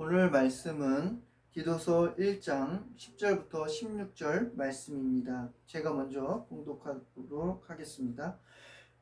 오늘 말씀은 디도서 1장 10절부터 16절 말씀입니다. 제가 먼저 봉독하도록 하겠습니다.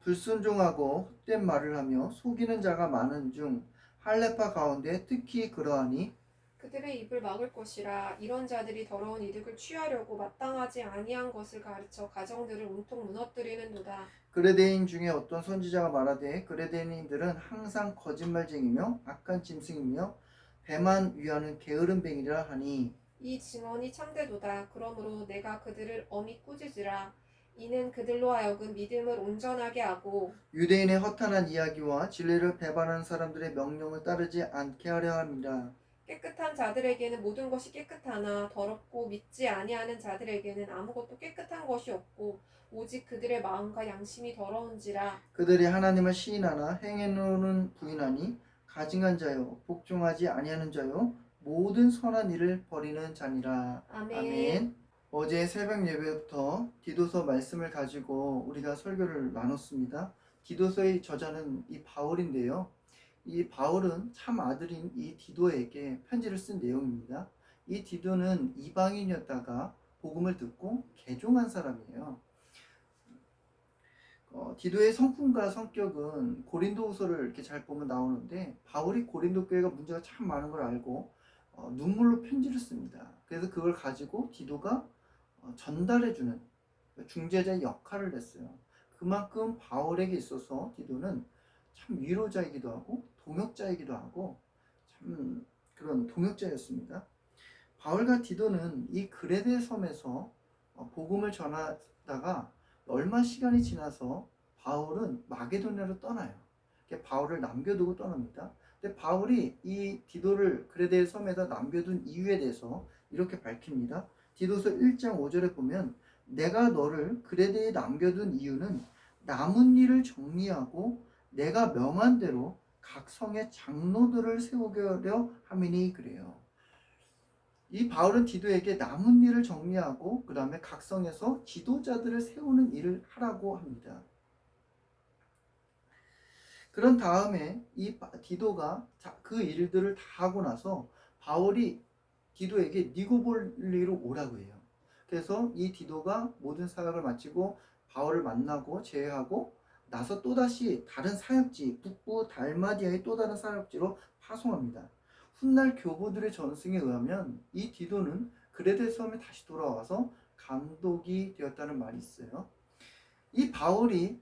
불순종하고 헛된 말을 하며 속이는 자가 많은 중 할레파 가운데 특히 그러하니 그들의 입을 막을 것이라 이런 자들이 더러운 이득을 취하려고 마땅하지 아니한 것을 가르쳐 가정들을 온통 무너뜨리는도다. 그레데인 중에 어떤 선지자가 말하되 그레데인들은 항상 거짓말쟁이며 악한 짐승이며 배만 위하는 게으름뱅이라 하니 이 증언이 참되도다. 그러므로 내가 그들을 엄히 꾸짖으라. 이는 그들로 하여금 믿음을 온전하게 하고 유대인의 허탄한 이야기와 진리를 배반하는 사람들의 명령을 따르지 않게 하려 함이라. 깨끗한 자들에게는 모든 것이 깨끗하나 더럽고 믿지 아니하는 자들에게는 아무것도 깨끗한 것이 없고 오직 그들의 마음과 양심이 더러운지라. 그들이 하나님을 시인하나 행해노는 부인하니 가증한 자요 복종하지 아니하는 자요 모든 선한 일을 버리는 자니라. 아멘. 아멘. 어제 새벽 예배부터 디도서 말씀을 가지고 우리가 설교를 나눴습니다. 디도서의 저자는 이 바울인데요. 이 바울은 참 아들인 이 디도에게 편지를 쓴 내용입니다. 이 디도는 이방인이었다가 복음을 듣고 개종한 사람이에요. 어, 디도의 성품과 성격은 고린도후서를 이렇게 잘 보면 나오는데 바울이 고린도 교회가 문제가 참 많은 걸 알고 어, 눈물로 편지를 씁니다. 그래서 그걸 가지고 디도가 어, 전달해주는 중재자의 역할을 했어요. 그만큼 바울에게 있어서 디도는 참 위로자이기도 하고 동역자이기도 하고 참 그런 동역자였습니다. 바울과 디도는 이 그레데 섬에서 어, 복음을 전하다가 얼마 시간이 지나서 바울은 마게도냐로 떠나요. 바울을 남겨두고 떠납니다. 근데 바울이 이 디도를 그레데 섬에다 남겨둔 이유에 대해서 이렇게 밝힙니다. 디도서 1장 5절에 보면 내가 너를 그레데에 남겨둔 이유는 남은 일을 정리하고 내가 명한 대로 각 성의 장로들을 세우려 함이니 그래요. 이 바울은 디도에게 남은 일을 정리하고 그 다음에 각 성에서 지도자들을 세우는 일을 하라고 합니다. 그런 다음에 이 바- 디도가 자- 그 일들을 다 하고 나서 바울이 디도에게 니고볼리로 오라고 해요. 그래서 이 디도가 모든 사역을 마치고 바울을 만나고 제외하고 나서 또다시 다른 사역지 북부 달마디아의 또 다른 사역지로 파송합니다. 훗날 교부들의 전승에 의하면 이 디도는 그레데 섬에 다시 돌아와서 감독이 되었다는 말이 있어요. 이 바울이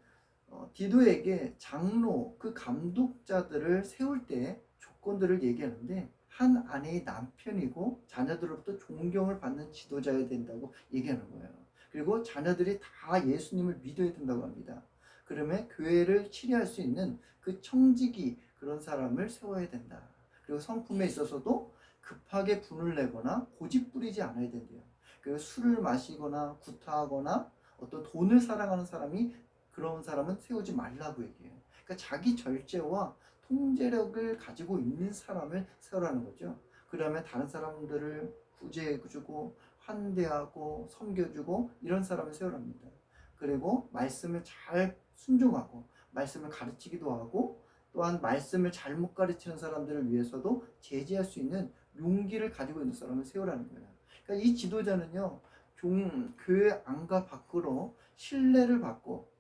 어, 디도에게 장로 그 감독자들을 세울 때 조건들을 얘기하는데 한 아내의 남편이고 자녀들로부터 존경을 받는 지도자여야 된다고 얘기하는 거예요. 그리고 자녀들이 다 예수님을 믿어야 된다고 합니다. 그러면 교회를 치리할 수 있는 그 청지기 그런 사람을 세워야 된다. 그리고 성품에 있어서도 급하게 분을 내거나 고집 부리지 않아야 된대요. 그리고 술을 마시거나 구타하거나 어떤 돈을 사랑하는 사람이 그런 사람은 세우지 말라고 얘기해요. 그러니까 자기 절제와 통제력을 가지고 있는 사람을 세우라는 거죠. 그러면 다른 사람들을 구제해주고 환대하고 섬겨주고 이런 사람을 세우랍니다. 그리고 말씀을 잘 순종하고 말씀을 가르치기도 하고 또한 말씀을 잘못 가르치는 사람들을 위해서도 제지할 수 있는 용기를 가지고 있는 사람을 세우라는 거예요. 그러니까 이 지도자는요, 종, 교회 안과 밖으로 신뢰를 받고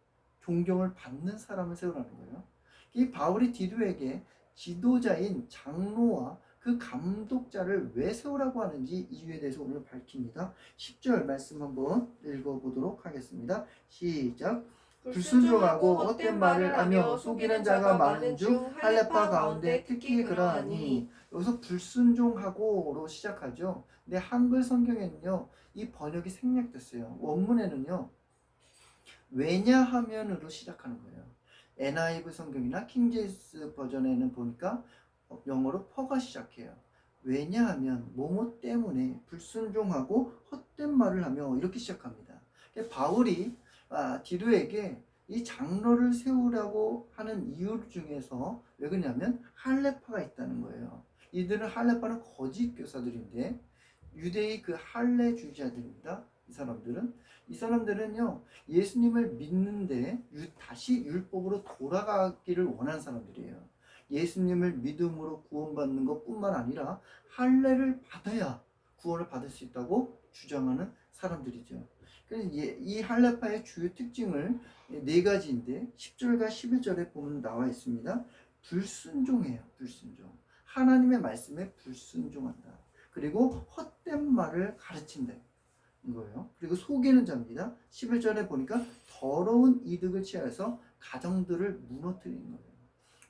존경을 받는 사람을 세우라는 거예요. 이 바울이 디도에게 지도자인 장로와 그 감독자를 왜 세우라고 하는지 이유에 대해서 오늘 밝힙니다. 10절 말씀 한번 읽어보도록 하겠습니다. 시작. 불순종하고 헛된 말을 하며 속이는 자가 많은 중 할레파 가운데 특히 그러하니 여기서 불순종하고로 시작하죠. 근데 한글 성경에는요 이 번역이 생략됐어요. 원문에는요 왜냐하면으로 시작하는 거예요. NIV 성경이나 킹제이스 버전에는 보니까 어, 영어로 퍼가 시작해요. 왜냐하면 뭐뭐 때문에 불순종하고 헛된 말을 하며 이렇게 시작합니다. 바울이 아, 디도에게 이 장로를 세우라고 하는 이유 중에서 왜 그러냐면 할레파가 있다는 거예요. 이들은 할레파는 거짓 교사들인데 유대의 그 할례 주의자들입니다. 이 사람들은 이 사람들은요 예수님을 믿는데 유- 다시 율법으로 돌아가기를 원하는 사람들이에요. 예수님을 믿음으로 구원받는 것뿐만 아니라 할례를 받아야 구원을 받을 수 있다고 주장하는 사람들이죠. 그래서 예- 이 할례파의 주요 특징을 네 가지인데 10절과 11절에 보면 나와 있습니다. 불순종해요. 불순종. 하나님의 말씀에 불순종한다. 그리고 헛된 말을 가르친다. 이거예요. 그리고 속이는 자입니다. 11절에 보니까 더러운 이득을 취하여서 가정들을 무너뜨리는 거예요.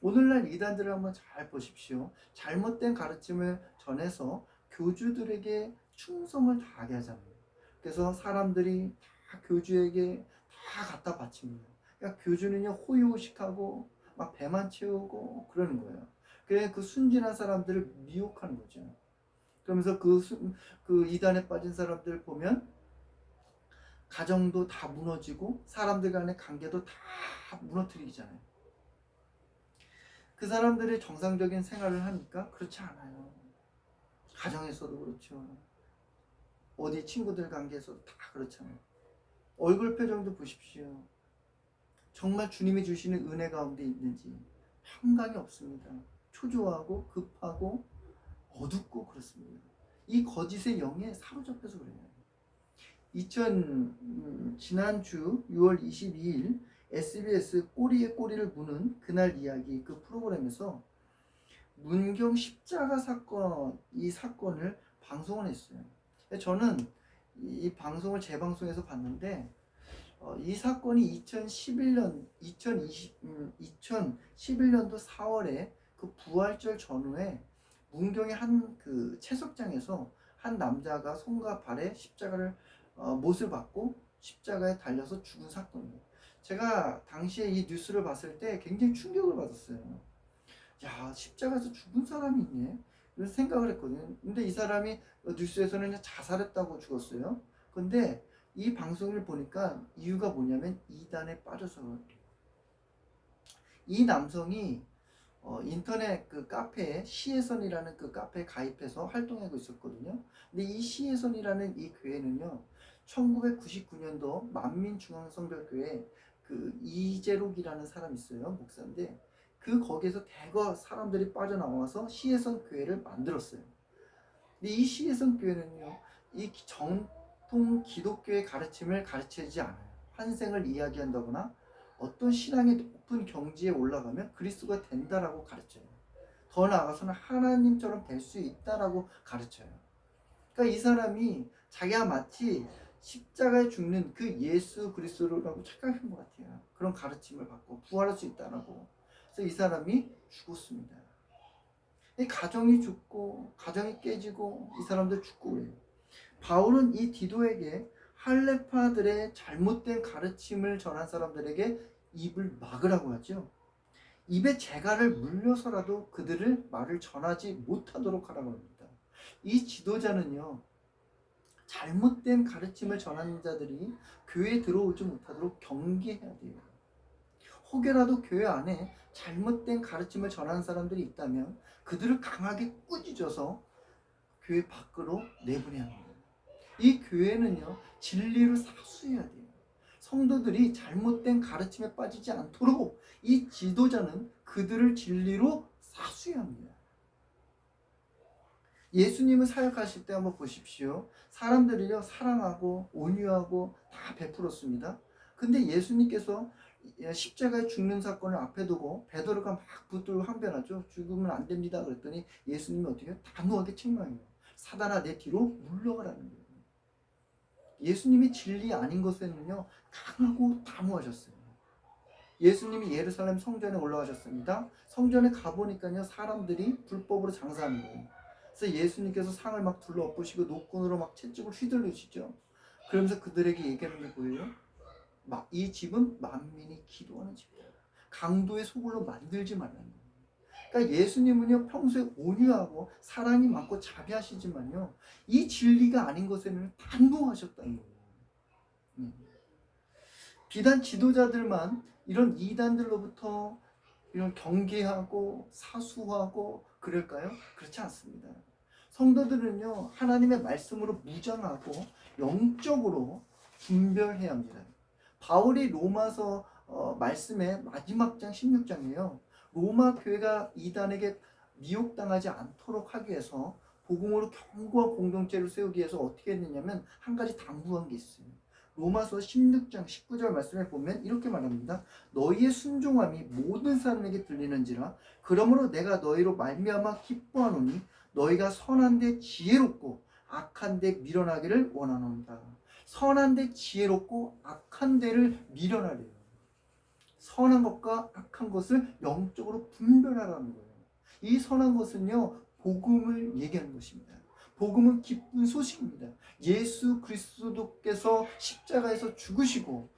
오늘날 이단들을 한번 잘 보십시오. 잘못된 가르침을 전해서 교주들에게 충성을 다하게 하잖아요. 그래서 사람들이 다 교주에게 다 갖다 바칩니다. 그러니까 교주는요 호의호식하고 막 배만 채우고 그러는 거예요. 그래 그 순진한 사람들을 미혹하는 거죠. 그러면서 그, 순- 그 이단에 빠진 사람들 보면 가정도 다 무너지고 사람들 간의 관계도 다 무너뜨리잖아요. 그 사람들이 정상적인 생활을 하니까 그렇지 않아요. 가정에서도 그렇죠. 어디 친구들 관계에서도 다 그렇잖아요. 얼굴 표정도 보십시오. 정말 주님이 주시는 은혜 가운데 있는지 평강이 없습니다. 초조하고 급하고 어둡고 그렇습니다. 이 거짓의 영에 사로잡혀서 그래요. 2000 음, 지난주 6월 22일 SBS 꼬리에 꼬리를 무는 그날 이야기 그 프로그램에서 문경 십자가 사건 이 사건을 방송을 했어요. 저는 이 방송을 재방송에서 봤는데 어, 이 사건이 2011년 2020 음, 2011년도 4월에 그 부활절 전후에 문경의 한 그 채석장에서 한 남자가 손과 발에 십자가를 어, 못을 받고 십자가에 달려서 죽은 사건이에요. 제가 당시에 이 뉴스를 봤을 때 굉장히 충격을 받았어요. 야, 십자가에서 죽은 사람이 있네. 생각을 했거든요. 근데 이 사람이 뉴스에서는 자살했다고 죽었어요. 근데 이 방송을 보니까 이유가 뭐냐면 이단에 빠져서. 이 남성이 어, 인터넷 그 카페에 시혜선이라는 그 카페에 가입해서 활동하고 있었거든요. 근데 이 시혜선이라는 이 교회는요, 1999년도 만민중앙성결교회 그 이재록이라는 사람이 있어요, 목사인데 그 거기에서 대거 사람들이 빠져나와서 시혜선 교회를 만들었어요. 근데 이 시혜선 교회는요, 이 정통 기독교의 가르침을 가르치지 않아요. 환생을 이야기한다거나 어떤 신앙의 높은 경지에 올라가면 그리스도가 된다라고 가르쳐요. 더 나아가서는 하나님처럼 될 수 있다라고 가르쳐요. 그러니까 이 사람이 자기가 마치 십자가에 죽는 그 예수 그리스도라고 착각한 것 같아요. 그런 가르침을 받고 부활할 수 있다라고. 그래서 이 사람이 죽었습니다. 이 가정이 죽고 가정이 깨지고 이 사람들 죽고 그래요. 바울은 이 디도에게 할레파들의 잘못된 가르침을 전한 사람들에게 입을 막으라고 하죠. 입에 재갈을 물려서라도 그들을 말을 전하지 못하도록 하라고 합니다. 이 지도자는요, 잘못된 가르침을 전하는 자들이 교회에 들어오지 못하도록 경계해야 돼요. 혹여라도 교회 안에 잘못된 가르침을 전하는 사람들이 있다면 그들을 강하게 꾸짖어서 교회 밖으로 내보내야 합니다. 이 교회는요, 진리를 사수해야 돼요. 성도들이 잘못된 가르침에 빠지지 않도록 이 지도자는 그들을 진리로 사수해야 합니다. 예수님을 사역하실 때 한번 보십시오. 사람들이요, 사랑하고 온유하고 다 베풀었습니다. 근데 예수님께서 십자가에 죽는 사건을 앞에 두고 베드로가 막 붙들고 항변하죠. 죽으면 안 됩니다. 그랬더니 예수님이 어떻게 해요? 단호하게 책망해요. 사단아 내 뒤로 물러가라는 거예요. 예수님이 진리 아닌 것에는요 강하고 단호하셨어요. 예수님이 예루살렘 성전에 올라가셨습니다. 성전에 가보니까요 사람들이 불법으로 장사하는. 그래서 예수님께서 상을 막 둘러 엎으시고 노끈으로 막 채찍을 휘둘르시죠. 그러면서 그들에게 얘기하는 게 뭐예요? 막이 집은 만민이 기도하는 집이다. 강도의 소굴로 만들지 말라는 거예요. 그러니까 예수님은요 평소에 온유하고 사랑이 많고 자비하시지만요 이 진리가 아닌 것에는 단호하셨다는 거예요. 음. 비단 지도자들만 이런 이단들로부터 이런 경계하고 사수하고 그럴까요? 그렇지 않습니다. 성도들은요 하나님의 말씀으로 무장하고 영적으로 분별해야 합니다. 바울이 로마서 어, 말씀의 마지막 장 16장이에요. 로마 교회가 이단에게 미혹당하지 않도록 하기 위해서 복음으로 견고한 공동체를 세우기 위해서 어떻게 했느냐면 한 가지 당부한 게 있어요. 로마서 16장 19절 말씀에 보면 이렇게 말합니다. 너희의 순종함이 모든 사람에게 들리는지라 그러므로 내가 너희로 말미암아 기뻐하노니 너희가 선한데 지혜롭고 악한데 밀어나기를 원하노라. 선한 데 지혜롭고 악한 데를 밀어나래요. 선한 것과 악한 것을 영적으로 분별하라는 거예요. 이 선한 것은요 복음을 얘기하는 것입니다. 복음은 기쁜 소식입니다. 예수 그리스도께서 십자가에서 죽으시고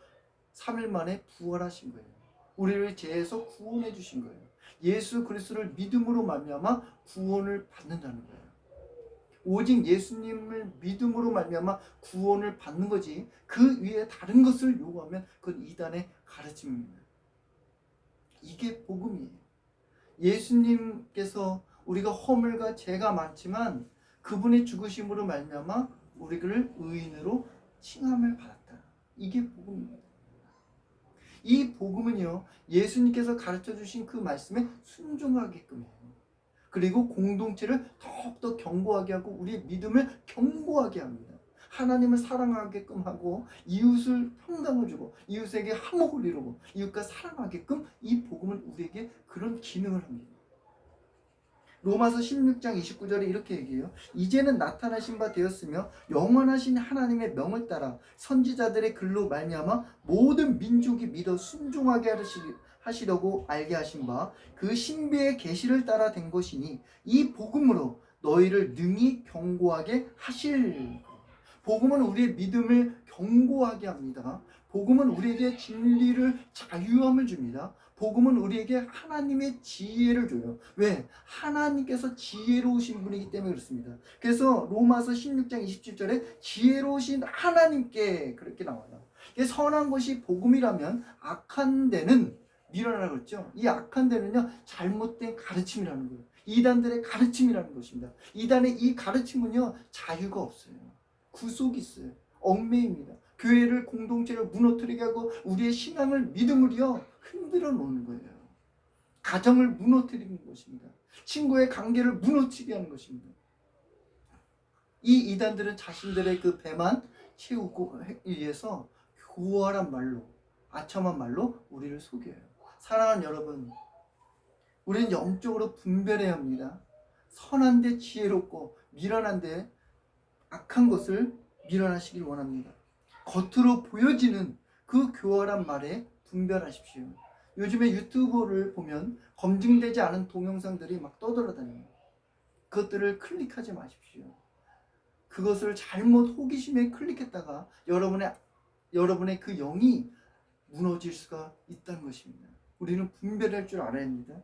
3일 만에 부활하신 거예요. 우리를 죄에서 구원해 주신 거예요. 예수 그리스도를 믿음으로 말미암아 구원을 받는다는 거예요. 오직 예수님을 믿음으로 말미암아 구원을 받는 거지 그 위에 다른 것을 요구하면 그건 이단의 가르침입니다. 이게 복음이에요. 예수님께서 우리가 허물과 죄가 많지만 그분의 죽으심으로 말미암아 우리를 의인으로 칭함을 받았다. 이게 복음입니다. 이 복음은요 예수님께서 가르쳐 주신 그 말씀에 순종하게끔 해요. 그리고 공동체를 더욱더 견고하게 하고 우리의 믿음을 견고하게 합니다. 하나님을 사랑하게끔 하고 이웃을 평강을 주고 이웃에게 화목을 이루고 이웃과 사랑하게끔 이 복음은 우리에게 그런 기능을 합니다. 로마서 16장 29절에 이렇게 얘기해요. 이제는 나타나신 바 되었으며 영원하신 하나님의 명을 따라 선지자들의 글로 말미암아 모든 민족이 믿어 순종하게 하시, 하시려고 알게 하신 바 그 신비의 계시를 따라 된 것이니 이 복음으로 너희를 능히 견고하게 하실 복음은 우리의 믿음을 견고하게 합니다. 복음은 우리에게 진리를 자유함을 줍니다. 복음은 우리에게 하나님의 지혜를 줘요. 왜? 하나님께서 지혜로우신 분이기 때문에 그렇습니다. 그래서 로마서 16장 27절에 지혜로우신 하나님께 그렇게 나와요. 선한 것이 복음이라면 악한 데는 밀어나라 그랬죠. 이 악한 데는요 잘못된 가르침이라는 거예요. 이단들의 가르침이라는 것입니다. 이단의 이 가르침은요 자유가 없어요. 구속이 있어요. 얽매입니다. 교회를 공동체를 무너뜨리게 하고 우리의 신앙을 믿음을요 흔들어 놓는 거예요. 가정을 무너뜨리는 것입니다. 친구의 관계를 무너뜨리게 하는 것입니다. 이 이단들은 자신들의 그 배만 채우고 위해서 교활한 말로 아첨한 말로 우리를 속여요. 사랑하는 여러분, 우리는 영적으로 분별해야 합니다. 선한데 지혜롭고 미련한데 악한 것을 밀어나시길 원합니다. 겉으로 보여지는 그 교활한 말에 분별하십시오. 요즘에 유튜브를 보면 검증되지 않은 동영상들이 막 떠돌아다녀요. 그것들을 클릭하지 마십시오. 그것을 잘못 호기심에 클릭했다가 여러분의 여러분의 그 영이 무너질 수가 있다는 것입니다. 우리는 분별할 줄 알아야 합니다.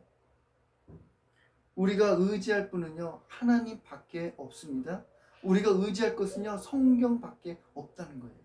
우리가 의지할 분은요 하나님 밖에 없습니다. 우리가 의지할 것은요 성경 밖에 없다는 거예요.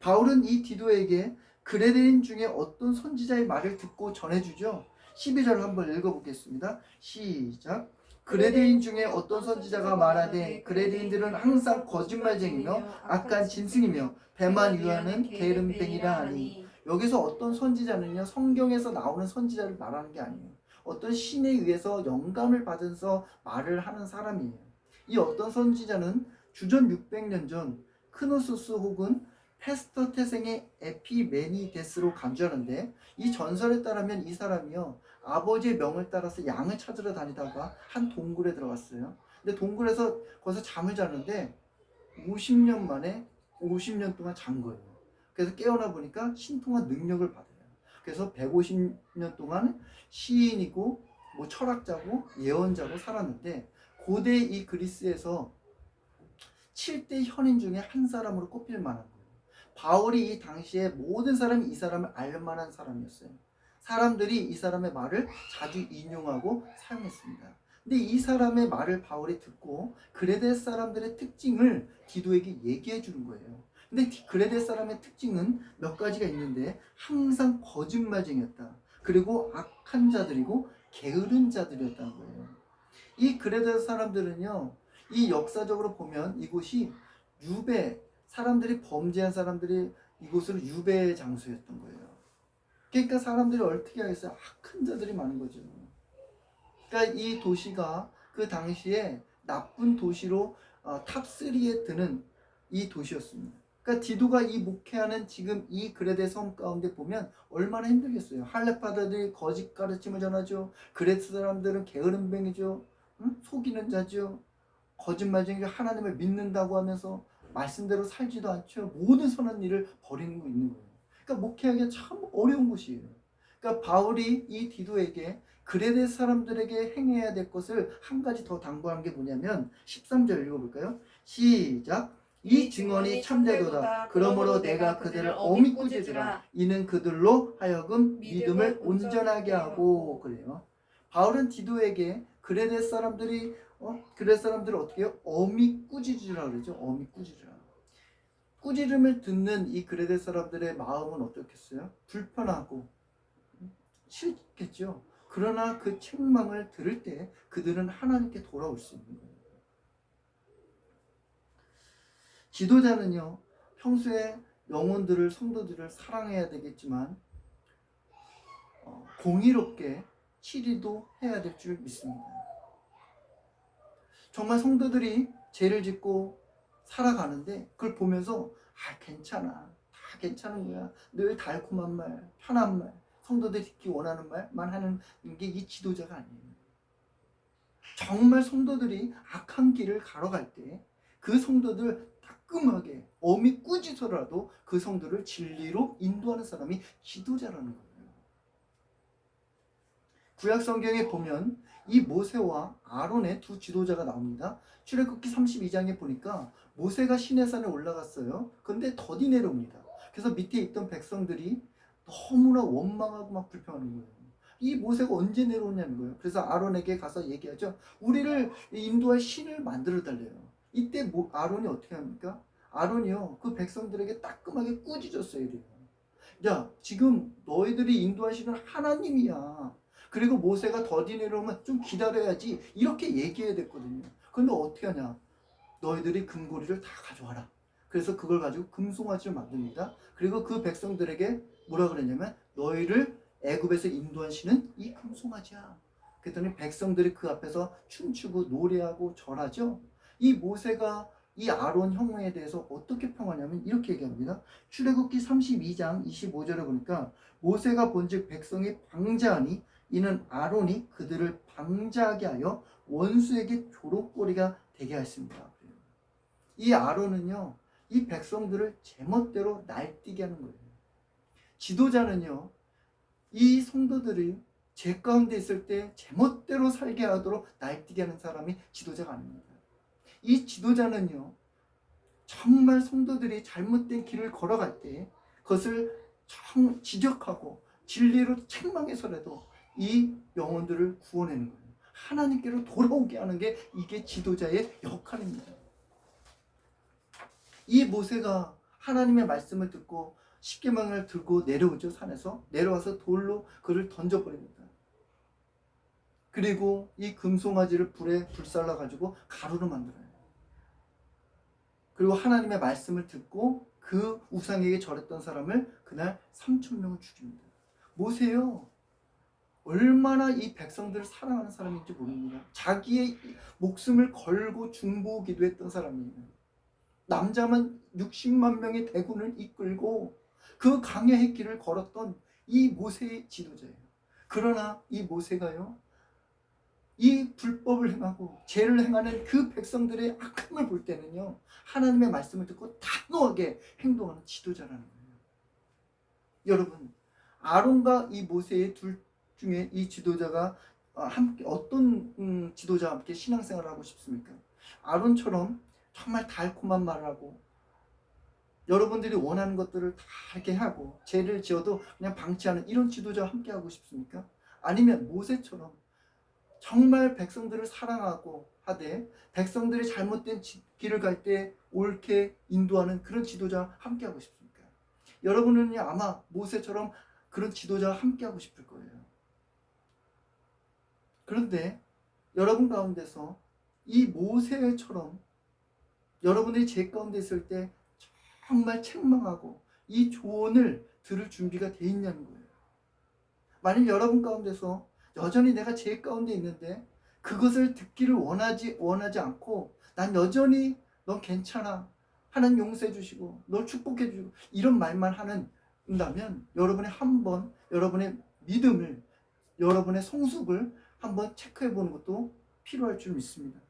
바울은 이 디도에게 그레데인 중에 어떤 선지자의 말을 듣고 전해주죠. 12절 한번 읽어보겠습니다. 시작. 그레데인 중에 어떤 선지자가 말하되 그레데인들은 항상 거짓말쟁이며 악한 짐승이며 배만 유하는 게으름뱅이라 하니 여기서 어떤 선지자는요 성경에서 나오는 선지자를 말하는 게 아니에요. 어떤 신에 의해서 영감을 받아서 말을 하는 사람이에요. 이 어떤 선지자는 주전 600년 전 크노수스 혹은 페스터 태생의 에피메니데스로 간주하는데 이 전설에 따르면 이 사람이요 아버지의 명을 따라서 양을 찾으러 다니다가 한 동굴에 들어갔어요. 근데 동굴에서 거기서 잠을 자는데 50년 만에 50년 동안 잔 거예요. 그래서 깨어나 보니까 신통한 능력을 받아요. 그래서 150년 동안 시인이고 뭐 철학자고 예언자고 살았는데 고대 이 그리스에서 7대 현인 중에 한 사람으로 꼽힐 만한 거예요. 바울이 이 당시에 모든 사람이 이 사람을 알 만한 사람이었어요. 사람들이 이 사람의 말을 자주 인용하고 사용했습니다. 근데 이 사람의 말을 바울이 듣고 그레데 사람들의 특징을 디도에게 얘기해 주는 거예요. 근데 그레데 사람의 특징은 몇 가지가 있는데 항상 거짓말쟁이였다. 그리고 악한 자들이고 게으른 자들이었다는 거예요. 이 그레데 사람들은요, 이 역사적으로 보면 이곳이 유배, 사람들이 범죄한 사람들이 이곳을 유배 장소였던 거예요. 그러니까 사람들이 어떻게 하겠어요? 악한 자들이 많은 거죠. 그러니까 이 도시가 그 당시에 나쁜 도시로 어, 탑3에 드는 이 도시였습니다. 그러니까 디도가 이 목회하는 지금 이 그레데 섬 가운데 보면 얼마나 힘들겠어요. 할레파다들이 거짓 가르침을 전하죠. 그레스 사람들은 게으름뱅이죠. 응? 속이는 자죠. 거짓말쟁이 하나님을 믿는다고 하면서 말씀대로 살지도 않죠. 모든 선한 일을 버리는 거 있는 거예요. 그러니까 목회하기가 참 어려운 곳이에요. 그러니까 바울이 이 디도에게 그레데 사람들에게 행해야 될 것을 한 가지 더 당부한 게 뭐냐면 13절 읽어볼까요? 시작. 이 증언이 참되도다. 그러므로 내가 그들을 어미 꾸짖으라. 이는 그들로 하여금 믿음을 온전하게 하고 그래요. 바울은 디도에게 그레데 사람들이 어? 그레데 사람들을 어떻게 해요? 어미 꾸짖으라 그러죠. 어미 꾸짖으라. 꾸지름을 듣는 이 그레데 사람들의 마음은 어떻겠어요? 불편하고 음, 싫겠죠. 그러나 그 책망을 들을 때 그들은 하나님께 돌아올 수 있는 거예요. 지도자는요, 평소에 영혼들을, 성도들을 사랑해야 되겠지만, 어, 공의롭게 치리도 해야 될 줄 믿습니다. 정말 성도들이 죄를 짓고 살아가는데, 그걸 보면서, 아, 괜찮아. 다 괜찮은 거야. 늘 달콤한 말, 편한 말, 성도들이 듣기 원하는 말만 하는 게 이 지도자가 아니에요. 정말 성도들이 악한 길을 가러 갈 때 그 성도들 따끔하게 어미 꾸짖어라도 그 성도를 진리로 인도하는 사람이 지도자라는 거예요. 구약 성경에 보면 이 모세와 아론의 두 지도자가 나옵니다. 출애굽기 32장에 보니까 모세가 시내산에 올라갔어요. 근데 더디 내려옵니다. 그래서 밑에 있던 백성들이 너무나 원망하고 막 불평하는 거예요. 이 모세가 언제 내려오냐는 거예요. 그래서 아론에게 가서 얘기하죠. 우리를 인도할 신을 만들어 달래요. 이때 뭐 아론이 어떻게 합니까? 아론이요. 그 백성들에게 따끔하게 꾸짖었어요. 이래요. 야, 지금 너희들이 신은 하나님이야. 그리고 모세가 더디 내려오면 좀 기다려야지. 이렇게 얘기해야 됐거든요. 근데 어떻게 하냐? 너희들이 금고리를 다 가져와라. 그래서 그걸 가지고 금송아지를 만듭니다. 그리고 그 백성들에게 뭐라 그랬냐면 너희를 애굽에서 신은 이 금송아지야. 그랬더니 백성들이 그 앞에서 춤추고 노래하고 절하죠. 이 모세가 이 아론 형에 대해서 어떻게 평하냐면 이렇게 얘기합니다. 출애굽기 32장 25절에 보니까 모세가 본즉 백성이 방자하니 이는 아론이 그들을 방자하게 하여 원수에게 조롱거리가 되게 하였습니다. 이 아론은요, 이 백성들을 제멋대로 날뛰게 하는 거예요. 지도자는요, 이 성도들이 죄 가운데 있을 때 제멋대로 살게 하도록 날뛰게 하는 사람이 지도자가 아닙니다. 이 지도자는요, 정말 성도들이 잘못된 길을 걸어갈 때 그것을 정 지적하고 진리로 책망해서라도 이 영혼들을 구원하는 거예요. 하나님께로 돌아오게 하는 게 이게 지도자의 역할입니다. 이 모세가 하나님의 말씀을 듣고 십계명을 들고 내려오죠 산에서 내려와서 돌로 그를 던져버립니다. 그리고 이 금송아지를 불에 불살라 가지고 가루로 만들어요. 그리고 하나님의 말씀을 듣고 그 우상에게 절했던 사람을 그날 3천 명을 죽입니다. 모세요. 얼마나 이 백성들을 사랑하는 사람인지 모릅니다. 자기의 목숨을 걸고 중보 기도 했던 사람이에요. 남자만 60만 명의 대군을 이끌고 그 강야의 길을 걸었던 이 모세의 지도자예요. 그러나 이 모세가요, 이 불법을 행하고 죄를 행하는 그 백성들의 악함을 볼 때는요, 하나님의 말씀을 듣고 단호하게 행동하는 지도자라는 거예요. 여러분, 아론과 이 모세의 둘 중에 이 지도자가 함께 어떤 음, 지도자와 함께 신앙생활을 하고 싶습니까? 아론처럼 정말 달콤한 말을 하고 여러분들이 원하는 것들을 다 이렇게 하고 죄를 지어도 그냥 방치하는 이런 지도자와 함께 하고 싶습니까? 아니면 모세처럼 정말 백성들을 사랑하고 하되 백성들이 잘못된 길을 갈 때 옳게 인도하는 그런 지도자와 함께 하고 싶습니까? 여러분은 아마 모세처럼 그런 지도자와 함께 하고 싶을 거예요. 그런데 여러분 가운데서 이 모세처럼 여러분들이 죄 가운데 있을 때 정말 책망하고 이 조언을 들을 준비가 돼 있냐는 거예요. 만일 여러분 가운데서 여전히 내가 죄 가운데 있는데 그것을 듣기를 원하지 원하지 않고 난 여전히 넌 괜찮아 하나님 용서해 주시고 널 축복해 주고 이런 말만 하는다면 여러분의 한번 여러분의 믿음을 여러분의 성숙을 한번 체크해 보는 것도 필요할 줄 믿습니다.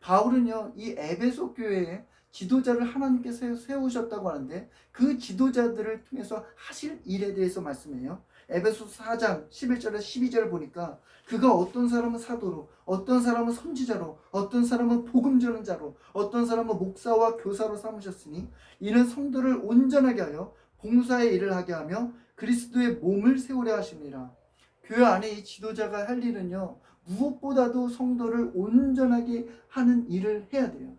바울은요 이 에베소 교회에 지도자를 하나님께서 세우셨다고 하는데 그 지도자들을 통해서 하실 일에 대해서 말씀해요. 에베소 4장 11절에 12절을 보니까 그가 어떤 사람은 사도로 어떤 사람은 선지자로 어떤 사람은 복음 전는 자로 어떤 사람은 목사와 교사로 삼으셨으니 이는 성도를 온전하게 하여 봉사의 일을 하게 하며 그리스도의 몸을 세우려 하십니다. 교회 안에 이 지도자가 할 일은요 무엇보다도 성도를 온전하게 하는 일을 해야 돼요.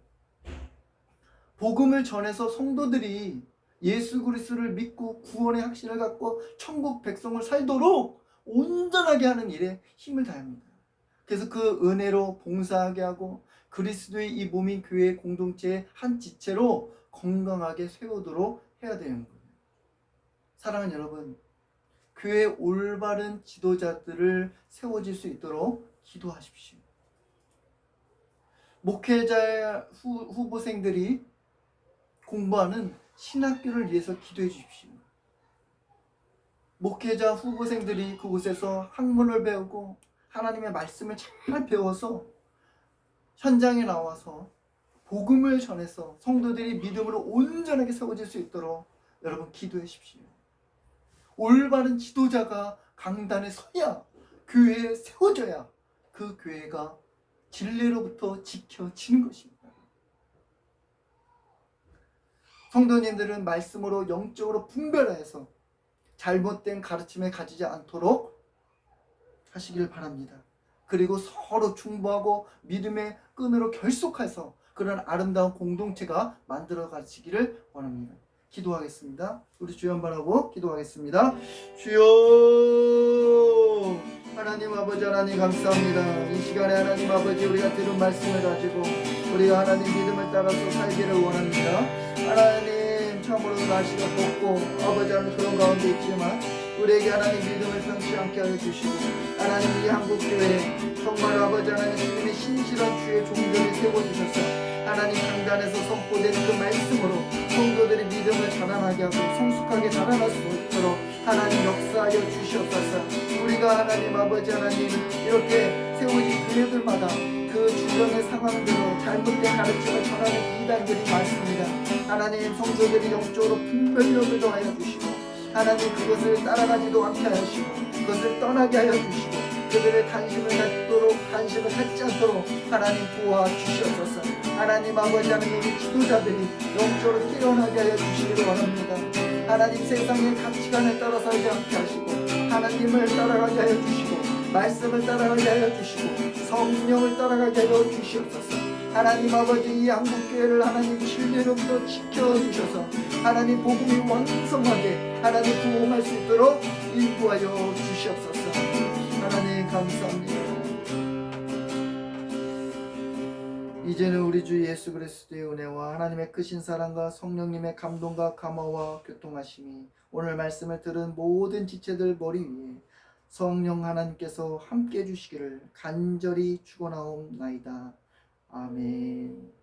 복음을 전해서 성도들이 예수 그리스도를 믿고 구원의 확신을 갖고 천국 백성을 살도록 온전하게 하는 일에 힘을 다합니다 그래서 그 은혜로 봉사하게 하고 그리스도의 이 몸인 교회 공동체의 한 지체로 건강하게 세우도록 해야 되는 거예요. 사랑하는 여러분, 교회 올바른 지도자들을 세워질 수 있도록 기도하십시오. 목회자 후, 후보생들이 공부하는 신학교를 위해서 기도해 주십시오. 목회자 후보생들이 그곳에서 학문을 배우고 하나님의 말씀을 잘 배워서 현장에 나와서 복음을 전해서 성도들이 믿음으로 온전하게 세워질 수 있도록 여러분 기도해 주십시오. 올바른 지도자가 강단에 서야 교회에 세워져야 그 교회가 진리로부터 지켜지는 것입니다. 성도님들은 말씀으로 영적으로 분별해서 잘못된 가르침에 가지지 않도록 하시길 바랍니다. 그리고 서로 충보하고 믿음의 끈으로 결속해서 그런 아름다운 공동체가 만들어 가시기를 원합니다. 기도하겠습니다. 우리 주여 한번 하고 기도하겠습니다. 주여 하나님 아버지 하나님 감사합니다. 이 시간에 하나님 아버지 우리가 들은 말씀을 가지고 우리가 하나님 믿음을 따라서 살기를 원합니다. 하나님 참으로 날씨가 덥고 아버지 하나님 그런 가운데 있지만 우리에게 하나님 믿음을 변치 않게 하여 주시고 하나님 이 한국교회 정말 아버지 하나님 주님의 신실한 주의 종들을 세워주셔서 하나님 강단에서 선포된 그 말씀으로 성도들의 믿음을 자라나게 하고 성숙하게 자라날 수 있도록 하나님 역사하여 주시옵소서. 우리가 하나님 아버지 하나님 이렇게 세워진 교회들마다 그 주변의 상황대로 잘못된 가르침을 전하는 이단들이 많습니다. 하나님 성도들이 영적으로 분별력을 더하여 주시고 하나님 그것을 따라가지도 않게 하시고 그것을 떠나게 하여 주시고 그들의 관심을 갖도록 관심을 갖지 않도록 하나님 도와 주시옵소서. 하나님 아버지 하나님 우리 지도자들이 영적으로 깨어나게 하여 주시기를 원합니다. 하나님 세상의 가치관에 따라 살지 않게 하시고 하나님을 따라가게 하여 주시고 말씀을 따라가게 하여 주시고 성령을 따라가게 하여 주시옵소서. 하나님 아버지 이 한국교회를 하나님 진리로부터 지켜주셔서 하나님 복음이 왕성하게 하나님 부흥할 수 있도록 인도하여 주시옵소서. 하나님 감사합니다. 이제는 우리 주 예수 그리스도의 은혜와 하나님의 크신 사랑과 성령님의 감동과 감화와 교통하심이 오늘 말씀을 들은 모든 지체들 머리 위에 성령 하나님께서 함께 해주시기를 간절히 축원하옵나이다. 아멘.